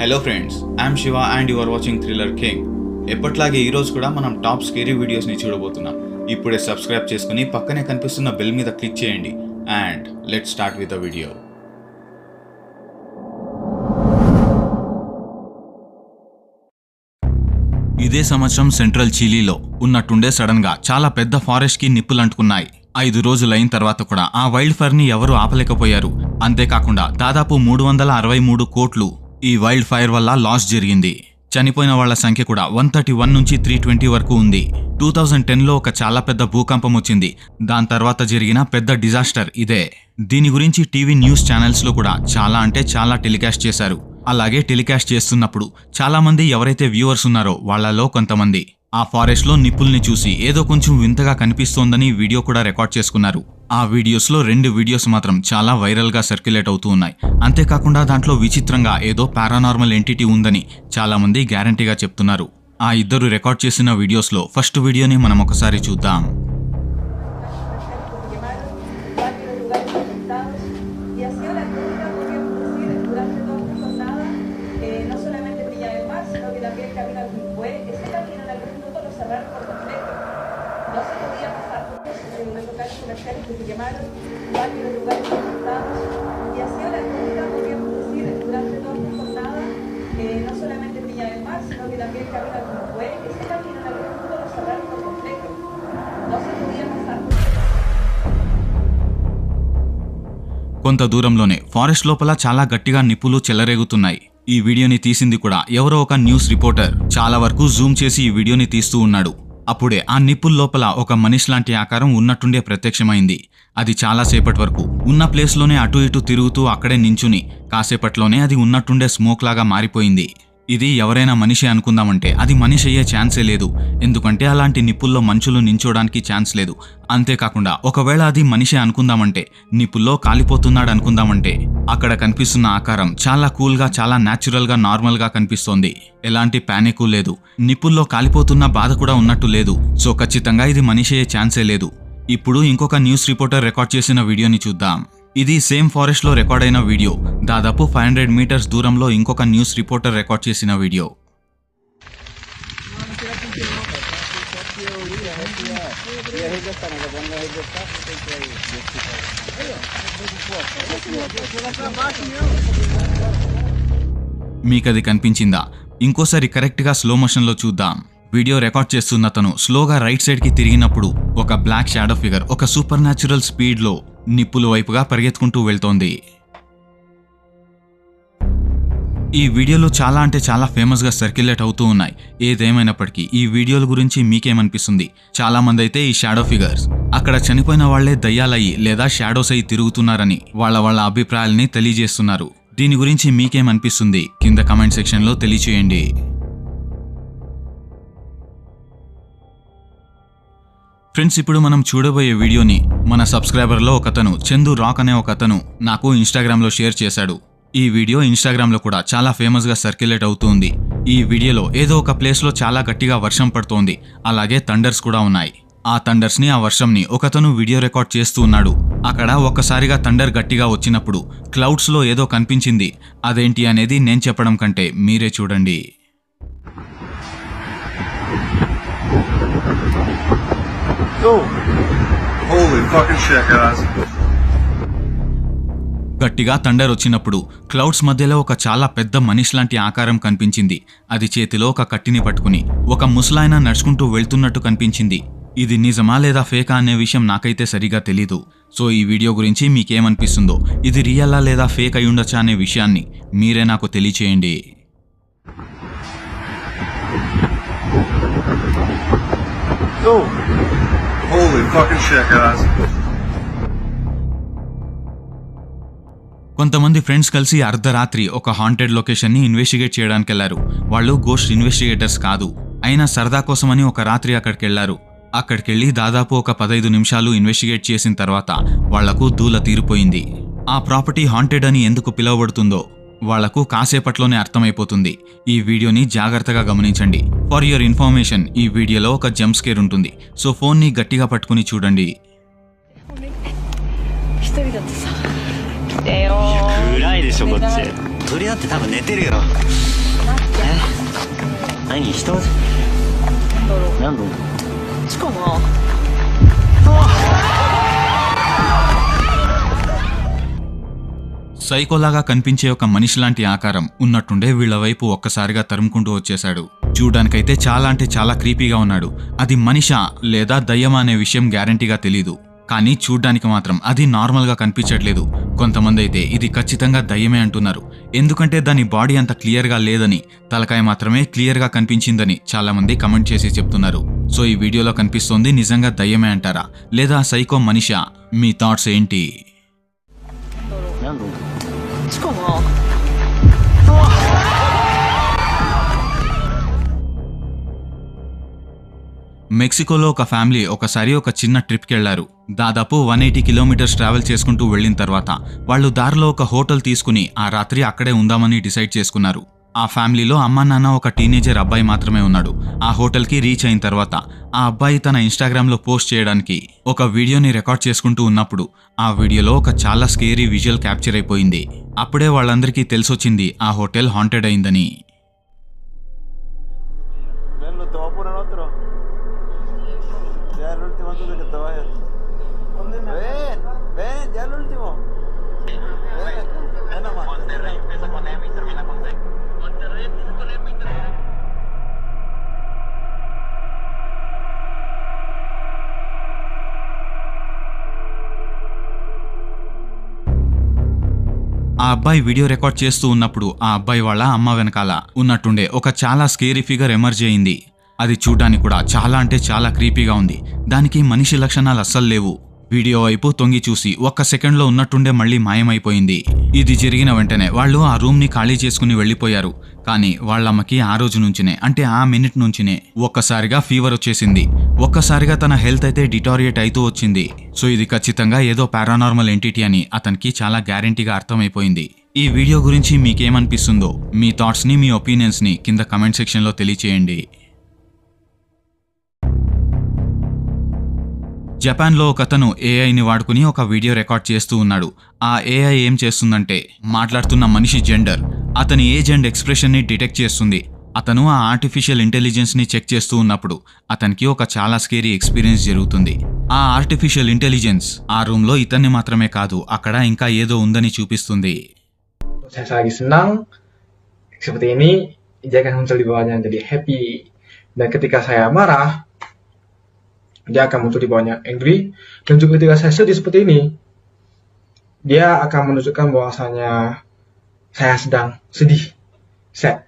Hello friends I'm Shiva and you are watching thriller king ఎప్పట్లాగే ఈరోజు కూడా మనం టాప్ స్కేరీ వీడియోస్ని చూడబోతున్నాం. ఇప్పుడే సబ్స్క్రైబ్ చేసుకుని పక్కనే కనిపిస్తున్న బెల్ మీద క్లిక్ చేయండి. And let start with the video ఇదే సంవత్సరం సెంట్రల్ చిలీలో ఉన్నట్టుండే సడన్గా చాలా పెద్ద ఫారెస్ట్కి నిప్పులంటుకున్నాయి ఐదు రోజులైన తర్వాత కూడా ఆ వైల్డ్ ఫైర్ని ఎవరూ ఆపలేకపోయారు? అంతేకాకుండా దాదాపు మూడు వందల అరవై మూడు కోట్లు ఈ వైల్డ్ ఫైర్ వల్ల లాస్ జరిగింది. చనిపోయిన వాళ్ళ సంఖ్య కూడా వన్ థర్టీ వన్ నుంచి త్రీ ట్వంటీ వరకు ఉంది. టూ థౌజండ్ టెన్లో ఒక చాలా పెద్ద భూకంపం వచ్చింది. దాని తర్వాత జరిగిన పెద్ద డిజాస్టర్ ఇదే. దీని గురించి టీవీ న్యూస్ ఛానల్స్లో కూడా చాలా అంటే చాలా టెలికాస్ట్ చేశారు. అలాగే టెలికాస్ట్ చేస్తున్నప్పుడు చాలామంది ఎవరైతే వ్యూవర్స్ ఉన్నారో వాళ్ళలో కొంతమంది. ఆ ఫారెస్ట్లో నిప్పుల్ని చూసి ఏదో కొంచెం వింతగా కనిపిస్తోందని వీడియో కూడా రికార్డ్ చేసుకున్నారు. ఆ వీడియోస్లో రెండు వీడియోస్ మాత్రం చాలా వైరల్గా సర్క్యులేట్ అవుతూ ఉన్నాయి. అంతేకాకుండా దాంట్లో విచిత్రంగా ఏదో పారానార్మల్ ఎంటిటీ ఉందని చాలామంది గ్యారంటీగా చెప్తున్నారు. ఆ ఇద్దరు రికార్డ్ చేసిన వీడియోస్లో ఫస్ట్ వీడియోని మనం ఒకసారి చూద్దాం. కొంత దూరంలోనే ఫారెస్ట్ లోపల చాలా గట్టిగా నిప్పులు చెలరేగుతున్నాయి. ఈ వీడియోని తీసింది కూడా ఎవరో ఒక న్యూస్ రిపోర్టర్. చాలా వరకు జూమ్ చేసి ఈ వీడియోని తీస్తూ ఉన్నాడు. అప్పుడే ఆ నిప్పుల లోపల ఒక మనిషి లాంటి ఆకారం ఉన్నట్టుండే ప్రత్యక్షమైంది. అది చాలాసేపటి వరకు. ఉన్న ప్లేస్లోనే అటు ఇటు తిరుగుతూ అక్కడే నించుని కాసేపట్లోనే అది ఉన్నట్టుండే స్మోక్ లాగా మారిపోయింది. ఇది ఎవరైనా మనిషి అనుకుందామంటే అది మనిషి అయ్యే ఛాన్సే లేదు. ఎందుకంటే అలాంటి నిప్పుల్లో మనుషులు నించోడానికి ఛాన్స్ లేదు. అంతేకాకుండా ఒకవేళ అది మనిషి అనుకుందామంటే నిప్పుల్లో కాలిపోతున్నాడు అనుకుందామంటే అక్కడ కనిపిస్తున్న ఆకారం చాలా కూల్గా చాలా న్యాచురల్గా నార్మల్గా కనిపిస్తోంది. ఎలాంటి ప్యానిక్ లేదు. నిప్పుల్లో కాలిపోతున్న బాధ కూడా ఉన్నట్టు లేదు. సో ఖచ్చితంగా ఇది మనిషి అయ్యే ఛాన్సే లేదు. ఇప్పుడు ఇంకొక న్యూస్ రిపోర్టర్ రికార్డ్ చేసిన వీడియోని చూద్దాం. ఇది సేమ్ ఫారెస్ట్లో రికార్డ్ అయిన వీడియో. దాదాపు ఫైవ్ హండ్రెడ్ మీటర్స్ దూరంలో ఇంకొక న్యూస్ రిపోర్టర్ రికార్డ్ చేసిన వీడియో. మీకు అది కనిపించిందా? ఇంకోసారి కరెక్ట్గా స్లో మోషన్లో చూద్దాం. వీడియో రికార్డ్ చేస్తున్న అతను స్లోగా రైట్ సైడ్కి తిరిగినప్పుడు ఒక బ్లాక్ షాడో ఫిగర్ ఒక సూపర్ న్యాచురల్ స్పీడ్లో నిప్పుల వైపుగా పరిగెత్తుకుంటూ వెళ్తోంది. ఈ వీడియోలు చాలా అంటే చాలా ఫేమస్గా సర్క్యులేట్ అవుతూ ఉన్నాయి. ఏదేమైనప్పటికీ ఈ వీడియోల గురించి మీకేమనిపిస్తుంది? చాలామంది అయితే ఈ షాడో ఫిగర్స్ అక్కడ చనిపోయిన వాళ్ళే దయ్యాలయ్యి లేదా షాడోస్ అయి తిరుగుతున్నారని వాళ్ళ వాళ్ళ అభిప్రాయాల్ని తెలియజేస్తున్నారు. దీని గురించి మీకేమనిపిస్తుంది? కింద కమెంట్ సెక్షన్లో తెలియచేయండి. ఫ్రెండ్స్ ఇప్పుడు మనం చూడబోయే వీడియోని మన సబ్స్క్రైబర్లో ఒకతను చందు రాక్ అనే ఒకతను నాకు ఇన్స్టాగ్రామ్లో షేర్ చేశాడు. ఈ వీడియో ఇన్స్టాగ్రామ్లో కూడా చాలా ఫేమస్గా సర్క్యులేట్ అవుతుంది. ఈ వీడియోలో ఏదో ఒక ప్లేస్లో చాలా గట్టిగా వర్షం పడుతోంది. అలాగే థండర్స్ కూడా ఉన్నాయి. ఆ థండర్స్ని ఆ వర్షంని ఒకతను వీడియో రికార్డ్ చేస్తూ ఉన్నాడు. అక్కడ ఒక్కసారిగా థండర్ గట్టిగా వచ్చినప్పుడు క్లౌడ్స్లో ఏదో కనిపించింది. అదేంటి అనేది నేను చెప్పడం కంటే మీరే చూడండి Oh, holy fucking shit, guys. గట్టిగా థండర్ వచ్చినప్పుడు క్లౌడ్స్ మధ్యలో ఒక చాలా పెద్ద మనిషి లాంటి ఆకారం కనిపించింది. అది చేతిలో ఒక కట్టిని పట్టుకుని ఒక ముసలాయన నడుచుకుంటూ వెళ్తున్నట్టు కనిపించింది. ఇది నిజమా లేదా ఫేకా అనే విషయం నాకైతే సరిగా తెలీదు. సో ఈ వీడియో గురించి మీకేమనిపిస్తుందో ఇది రియలా లేదా ఫేక్ అయి ఉండొచ్చా అనే విషయాన్ని మీరే నాకు తెలియచేయండి. Holy fucking shit, guys. కొంతమంది ఫ్రెండ్స్ కలిసి అర్ధరాత్రి ఒక హాంటెడ్ లొకేషన్ని ఇన్వెస్టిగేట్ చేయడానికి వెళ్ళారు వాళ్ళు గోస్ట్ ఇన్వెస్టిగేటర్స్ కాదు. అయినా సరదా కోసమని ఒక రాత్రి అక్కడికి వెళ్ళారు అక్కడికెళ్ళి దాదాపు ఒక పదైదు నిమిషాలు ఇన్వెస్టిగేట్ చేసిన తర్వాత వాళ్ళకు దూల తీరిపోయింది. ఆ ప్రాపర్టీ హాంటెడ్ అని ఎందుకు పిలువబడుతుందో వాళ్లకు కాసేపట్లోనే అర్థమైపోతుంది ఈ వీడియోని జాగ్రత్తగా గమనించండి ఫర్ యువర్ ఇన్ఫర్మేషన్ ఈ వీడియోలో ఒక జంప్ స్కేర్ ఉంటుంది సో ఫోన్ని గట్టిగా పట్టుకుని చూడండి 一人だとさ సైకోలాగా కనిపించే ఒక మనిషి లాంటి ఆకారం ఉన్నట్టుండే వీళ్ళ వైపు ఒక్కసారిగా తరుముకుంటూ వచ్చేశాడు. చూడ్డానికైతే చాలా అంటే చాలా క్రీపీగా ఉన్నాడు. అది మనిషా లేదా దయ్యమా అనే విషయం గ్యారంటీగా తెలీదు. కానీ చూడ్డానికి మాత్రం అది నార్మల్గా కనిపించట్లేదు. కొంతమంది అయితే ఇది ఖచ్చితంగా దయ్యమే అంటున్నారు. ఎందుకంటే దాని బాడీ అంత క్లియర్గా లేదని తలకాయ మాత్రమే క్లియర్గా కనిపించిందని చాలామంది కమెంట్ చేసి చెప్తున్నారు. సో ఈ వీడియోలో కనిపిస్తోంది నిజంగా దయ్యమే అంటారా? లేదా సైకో మనిషా? మీ థాట్స్ ఏంటి? しかも మెక్సికోలో ఒక ఫ్యామిలీ ఒకసారి ఒక చిన్న ట్రిప్కి వెళ్లారు దాదాపు వన్ ఎయిటీ కిలోమీటర్స్ ట్రావెల్ చేసుకుంటూ వెళ్ళిన తర్వాత వాళ్ళు దారిలో ఒక హోటల్ తీసుకుని ఆ రాత్రి అక్కడే ఉందామని డిసైడ్ చేసుకున్నారు ఆ ఫ్యామిలీలో అమ్మ నాన్న ఒక టీనేజర్ అబ్బాయి మాత్రమే ఉన్నాడు ఆ హోటల్కి రీచ్ అయిన తర్వాత ఆ అబ్బాయి తన ఇన్స్టాగ్రామ్లో పోస్ట్ చేయడానికి ఒక వీడియోని రికార్డ్ చేసుకుంటూ ఉన్నప్పుడు ఆ వీడియోలో ఒక చాలా స్కేరీ విజువల్ క్యాప్చర్ అయిపోయింది అప్పుడే వాళ్ళందరికీ తెలిసొచ్చింది ఆ హోటల్ హాంటెడ్ అయిందని el último antes de que te vayas. Ven, ven, ya el último. Ven, ven nomás. Monterrey empieza con M y termina con T. ఆ అబ్బాయి వీడియో రికార్డ్ చేస్తూ ఉన్నప్పుడు ఆ అబ్బాయి వాళ్ళ అమ్మ వెనకాల ఉన్నట్టుండే ఒక చాలా స్కేరీ ఫిగర్ ఎమర్జ్ అయింది. అది చూడ్డానికి కూడా చాలా అంటే చాలా క్రీపీగా ఉంది. దానికి మనిషి లక్షణాలు అస్సలు లేవు. వీడియో వైపు తొంగి చూసి ఒక్క సెకండ్లో ఉన్నట్టుండే మళ్ళీ మాయమైపోయింది. ఇది జరిగిన వెంటనే వాళ్ళు ఆ రూమ్ని ఖాళీ చేసుకుని వెళ్ళిపోయారు. కానీ వాళ్ళమ్మకి ఆ రోజు నుంచినే అంటే ఆ మినిట్ నుంచినే ఒక్కసారిగా ఫీవర్ వచ్చేసింది. ఒక్కసారిగా తన హెల్త్ అయితే డిటారియేట్ అవుతూ వచ్చింది. సో ఇది ఖచ్చితంగా ఏదో పారానార్మల్ ఎంటిటీ అని అతనికి చాలా గ్యారంటీగా అర్థమైపోయింది. ఈ వీడియో గురించి మీకేమనిపిస్తుందో మీ థాట్స్ని మీ ఒపీనియన్స్ని కింద కమెంట్ సెక్షన్లో తెలియచేయండి. జపాన్లో ఒకతను ఏఐని వాడుకుని ఒక వీడియో రికార్డ్ చేస్తూ ఉన్నాడు. ఆ ఏఐ ఏం చేస్తుందంటే మాట్లాడుతున్న మనిషి జెండర్. అతని ఏజ్ అండ్ ఎక్స్ప్రెషన్ని డిటెక్ట్ చేస్తుంది? అతను ఆ ఆర్టిఫిషియల్ ఇంటెలిజెన్స్ని చెక్ చేస్తూ ఉన్నప్పుడు అతనికి ఒక చాలా స్కేరీ ఎక్స్పీరియన్స్ జరుగుతుంది. ఆ ఆర్టిఫిషియల్ ఇంటెలిజెన్స్ ఆ రూమ్లో ఇతన్ని మాత్రమే కాదు అక్కడ ఇంకా ఏదో ఉందని చూపిస్తుంది. Seperti ini dia akan muncul di bawahnya jadi happy. Dan ketika saya marah dia akan muncul di bawahnya angry dan juga ketika saya sedih seperti ini dia akan menunjukkan bahwasanya saya sedang sedih sad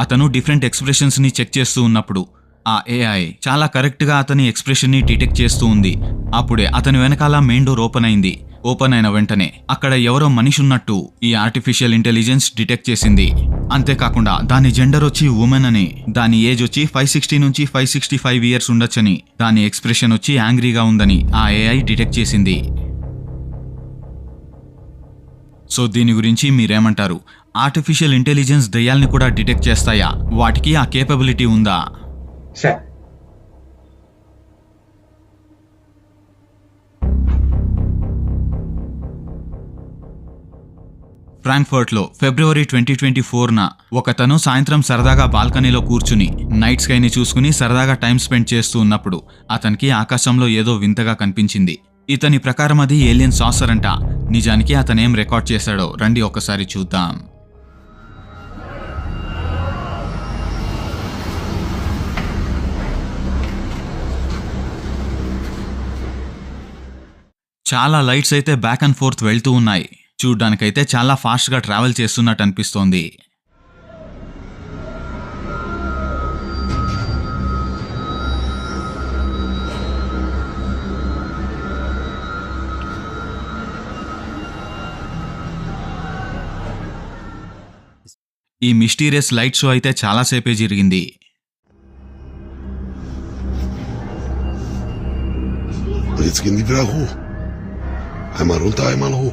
అతను different expressions ని check చేస్తూ ఉన్నప్పుడు ఆ AI చాలా కరెక్ట్గా అతని ఎక్స్ప్రెషన్ని detect చేస్తూ ఉంది. అప్పుడే అతని వెనకాల మెయిన్ డోర్ ఓపెన్ అయింది. ఓపెన్ అయిన వెంటనే అక్కడ ఎవరో మనిషి ఉన్నట్టు ఈ ఆర్టిఫిషియల్ ఇంటెలిజెన్స్ డిటెక్ట్ చేసింది. అంతేకాకుండా దాని జెండర్ వచ్చి ఉమెన్ అని దాని ఏజ్ వచ్చి ఫైవ్ సిక్స్టీ నుంచి ఫైవ్ సిక్స్టీ ఫైవ్ ఇయర్స్ ఉండొచ్చని దాని ఎక్స్ప్రెషన్ వచ్చి యాంగ్రీగా ఉందని ఆ ఏఐ డిటెక్ట్ చేసింది. సో దీని గురించి మీరేమంటారు? ఆర్టిఫిషియల్ ఇంటెలిజెన్స్ దయ్యాల్ని కూడా డిటెక్ట్ చేస్తాయా? వాటికి ఆ కేపబిలిటీ ఉందా? Set ఫ్రాంక్ఫర్ట్లో ఫిబ్రవరి ట్వంటీ ట్వంటీ ఫోర్న ఒకతను సాయంత్రం సరదాగా బాల్కనీలో కూర్చుని నైట్ స్కైని చూసుకుని సరదాగా టైం స్పెండ్ చేస్తూ ఉన్నప్పుడు అతనికి ఆకాశంలో ఏదో వింతగా కనిపించింది. ఇతని ప్రకారం అది ఏలియన్ సాసర్ అంట నిజానికి అతనేం రికార్డ్ చేశాడో రండి ఒకసారి చూద్దాం. చాలా లైట్స్ అయితే బ్యాక్ అండ్ ఫోర్త్ వెళ్తూ ఉన్నాయి. చూడ్డానికైతే చాలా ఫాస్ట్గా ట్రావెల్ చేస్తున్నట్టు అనిపిస్తోంది. ఈ మిస్టీరియస్ లైట్ షో అయితే చాలాసేపే జరిగింది. Jetzt gehen die wieder hoch. Einmal runter, einmal hoch.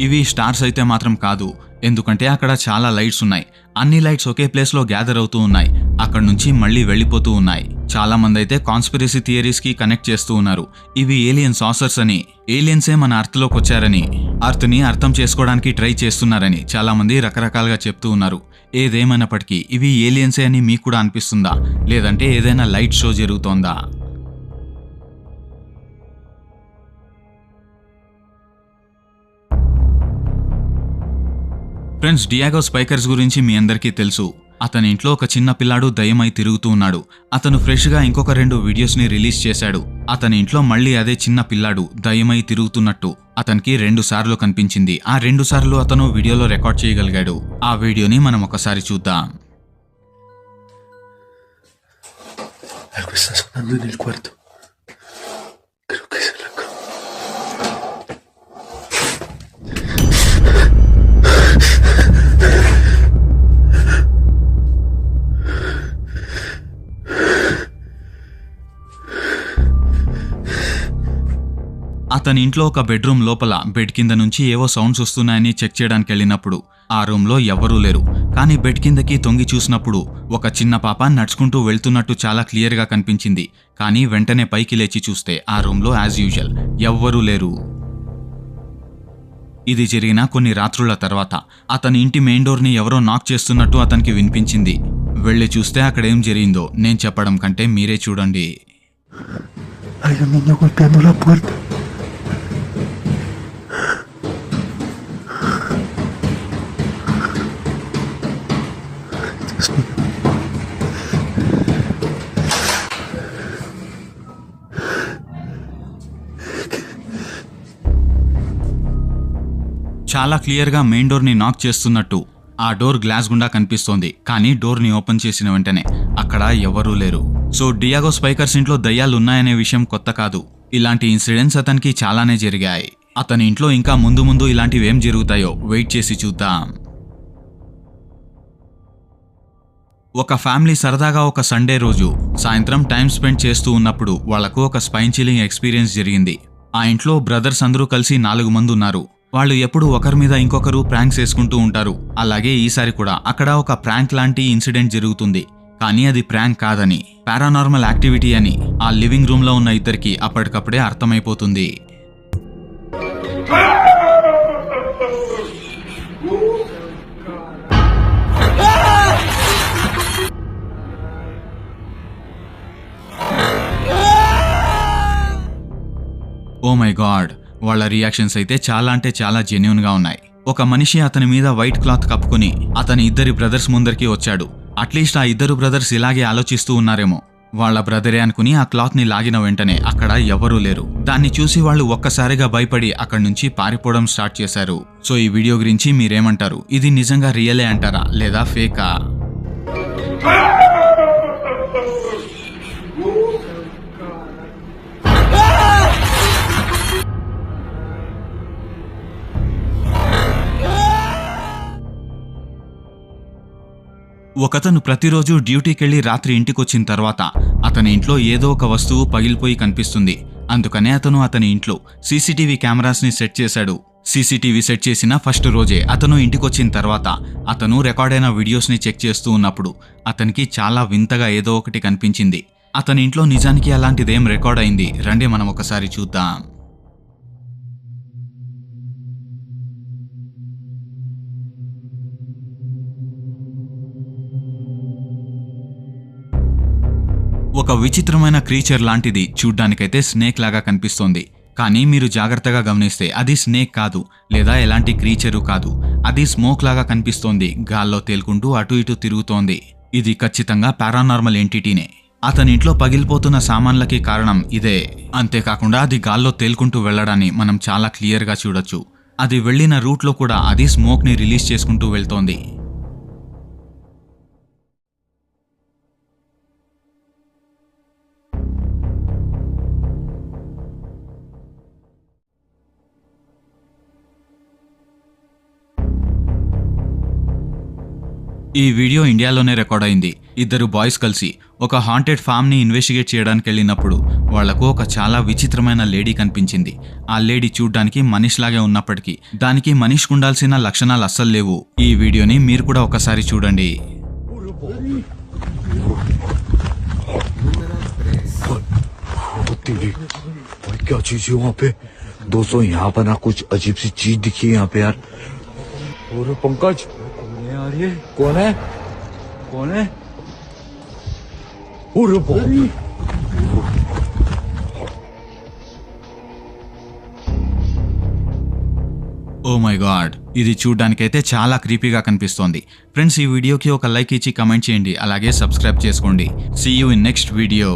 ఇవి స్టార్స్ అయితే మాత్రం కాదు ఎందుకంటే అక్కడ చాలా లైట్స్ ఉన్నాయి. అన్ని లైట్స్ ఒకే ప్లేస్లో గ్యాదర్ అవుతూ ఉన్నాయి. అక్కడ నుంచి మళ్ళీ వెళ్ళిపోతూ ఉన్నాయి. చాలా మంది అయితే కాన్స్పిరసీ థియరీస్కి కనెక్ట్ చేస్తూ ఉన్నారు. ఇవి ఏలియన్ సాసర్స్ అని ఏలియన్సే మన అర్త్లోకి వచ్చారని అర్త్ని అర్థం చేసుకోవడానికి ట్రై చేస్తున్నారని చాలామంది రకరకాలుగా చెప్తూ ఉన్నారు. ఏదేమైనప్పటికీ ఇవి ఏలియన్సే అని మీకు కూడా అనిపిస్తుందా? లేదంటే ఏదైనా లైట్ షో జరుగుతోందా? ఫ్రెండ్స్ డియాగో స్పైకర్స్ గురించి మీ అందరికీ తెలుసు. అతని ఇంట్లో ఒక చిన్న పిల్లాడు దయమై తిరుగుతూ ఉన్నాడు. అతను ఫ్రెష్గా ఇంకొక రెండు వీడియోస్ని రిలీజ్ చేశాడు. అతని ఇంట్లో మళ్ళీ అదే చిన్న పిల్లాడు దయమై తిరుగుతున్నట్టు అతనికి రెండు సార్లు కనిపించింది. ఆ రెండు సార్లు అతను వీడియోలో రికార్డ్ చేయగలిగాడు. ఆ వీడియోని మనం ఒకసారి చూద్దాం. Algo está sonando en el cuarto. అతని ఇంట్లో ఒక బెడ్రూమ్ లోపల బెడ్ కింద నుంచి ఏవో సౌండ్స్ వస్తున్నాయని చెక్ చేయడానికి వెళ్ళినప్పుడు ఆ రూమ్లో ఎవరూ లేరు. కానీ బెడ్ కిందకి తొంగి చూసినప్పుడు ఒక చిన్న పాప నడుచుకుంటూ వెళ్తున్నట్టు చాలా క్లియర్గా కనిపించింది. కానీ వెంటనే పైకి లేచి చూస్తే ఆ రూమ్లో యాజ్ యూజువల్ ఎవ్వరూ లేరు. ఇది జరిగిన కొన్ని రాత్రుల తర్వాత అతని ఇంటి మెయిన్ డోర్ని ఎవరో నాక్ చేస్తున్నట్టు అతనికి వినిపించింది. వెళ్ళి చూస్తే అక్కడ ఏం జరిగిందో నేను చెప్పడం కంటే మీరే చూడండి. చాలా క్లియర్గా మెయిన్ డోర్ని నాక్ చేస్తున్నట్టు ఆ డోర్ గ్లాస్ గుండా కనిపిస్తోంది కానీ డోర్ని ఓపెన్ చేసిన వెంటనే అక్కడ ఎవరూ లేరు. సో డియాగో స్పైకర్స్ ఇంట్లో దయ్యాలు ఉన్నాయనే విషయం కొత్త కాదు. ఇలాంటి ఇన్సిడెంట్స్ అతనికి చాలానే జరిగాయి. అతని ఇంట్లో ఇంకా ముందు ముందు ఇలాంటివి ఏం జరుగుతాయో వెయిట్ చేసి చూద్దాం. ఒక ఫ్యామిలీ సరదాగా ఒక సండే రోజు సాయంత్రం టైం స్పెండ్ చేస్తూ ఉన్నప్పుడు వాళ్ళకు ఒక స్పైన్ చిల్లింగ్ ఎక్స్పీరియన్స్ జరిగింది. ఆ ఇంట్లో బ్రదర్స్ అందరూ కలిసి నాలుగు మంది ఉన్నారు. వాళ్ళు ఎప్పుడు ఒకరి మీద ఇంకొకరు ప్రాంక్స్ వేసుకుంటూ ఉంటారు. అలాగే ఈసారి కూడా అక్కడ ఒక ప్రాంక్ లాంటి ఇన్సిడెంట్ జరుగుతుంది. కానీ అది ప్రాంక్ కాదని పారానార్మల్ యాక్టివిటీ అని ఆ లివింగ్ రూమ్లో ఉన్న ఇద్దరికి అప్పటికప్పుడే అర్థమైపోతుంది. ఓ మై గాడ్ వాళ్ళ రియాక్షన్స్ అయితే చాలా అంటే చాలా జెన్యున్గా ఉన్నాయి. ఒక మనిషి అతని మీద వైట్ క్లాత్ కప్పుకుని అతని ఇద్దరి బ్రదర్స్ ముందరికి వచ్చాడు. అట్లీస్ట్ ఆ ఇద్దరు బ్రదర్స్ ఇలాగే ఆలోచిస్తూ ఉన్నారేమో. వాళ్ళ బ్రదరే అనుకుని ఆ క్లాత్ని లాగిన వెంటనే అక్కడ ఎవరూ లేరు. దాన్ని చూసి వాళ్ళు ఒక్కసారిగా భయపడి అక్కడి నుంచి పారిపోవడం స్టార్ట్ చేశారు. సో ఈ వీడియో గురించి మీరేమంటారు? ఇది నిజంగా రియలే అంటారా? లేదా ఫేకా? ఒకతను ప్రతిరోజు డ్యూటీకెళ్ళి రాత్రి ఇంటికొచ్చిన తర్వాత అతని ఇంట్లో ఏదో ఒక వస్తువు పగిలిపోయి కనిపిస్తుంది. అందుకనే అతను అతని ఇంట్లో సీసీటీవీ కెమెరాస్ని సెట్ చేశాడు. సీసీటీవీ సెట్ చేసిన ఫస్ట్ రోజే అతను ఇంటికొచ్చిన తర్వాత అతను రికార్డైన వీడియోస్ని వీడియోస్ని చెక్ చేస్తూ ఉన్నప్పుడు అతనికి చాలా వింతగా ఏదో ఒకటి కనిపించింది. అతని ఇంట్లో నిజానికి అలాంటిదేం రికార్డ్ అయింది రండి మనం ఒకసారి చూద్దాం. విచిత్రమైన క్రీచర్ లాంటిది చూడ్డానికైతే స్నేక్ లాగా కనిపిస్తోంది. కానీ మీరు జాగ్రత్తగా గమనిస్తే అది స్నేక్ కాదు లేదా ఎలాంటి క్రీచరు కాదు. అది స్మోక్ లాగా కనిపిస్తోంది గాల్లో తేలుకుంటూ అటు ఇటు తిరుగుతోంది. ఇది ఖచ్చితంగా పారానార్మల్ ఎంటిటీనే అతని ఇంట్లో పగిలిపోతున్న సామాన్లకి కారణం ఇదే. అంతేకాకుండా అది గాల్లో తేలుకుంటూ వెళ్ళడాన్ని మనం చాలా క్లియర్గా చూడొచ్చు. అది వెళ్ళిన రూట్లో కూడా అది స్మోక్ని రిలీజ్ చేసుకుంటూ వెళ్తోంది. ఈ వీడియో ఇండియాలోనే రికార్డ్ అయింది ఇద్దరు బాయ్స్ కలిసి ఒక హాంటెడ్ ఫామ్ ని ఇన్వెస్టిగేట్ చేయడానికి వెళ్ళినప్పుడు వాళ్లకు ఒక చాలా విచిత్రమైన లేడీ కనిపించింది ఆ లేడీ చూడ్డానికి మనిషిలాగే ఉన్నప్పటికీ దానికి మనిషికి ఉండాల్సిన లక్షణాలు అస్సలు లేవు ఈ వీడియోని మీరు కూడా ఒకసారి చూడండి तेरी भाई क्या चीज है वहाँ पे दोस्तों यहाँ पर ना कुछ अजीब सी चीज दिखी है यहाँ पे यार और Pankaj allez. Qu'on est Qu'on est oh my god ఇది చూడ్డానికైతే చాలా క్రీపీగా కనిపిస్తోంది. ఫ్రెండ్స్ ఈ వీడియోకి ఒక లైక్ ఇచ్చి కమెంట్ చేయండి. అలాగే సబ్స్క్రైబ్ చేసుకోండి. See you in next video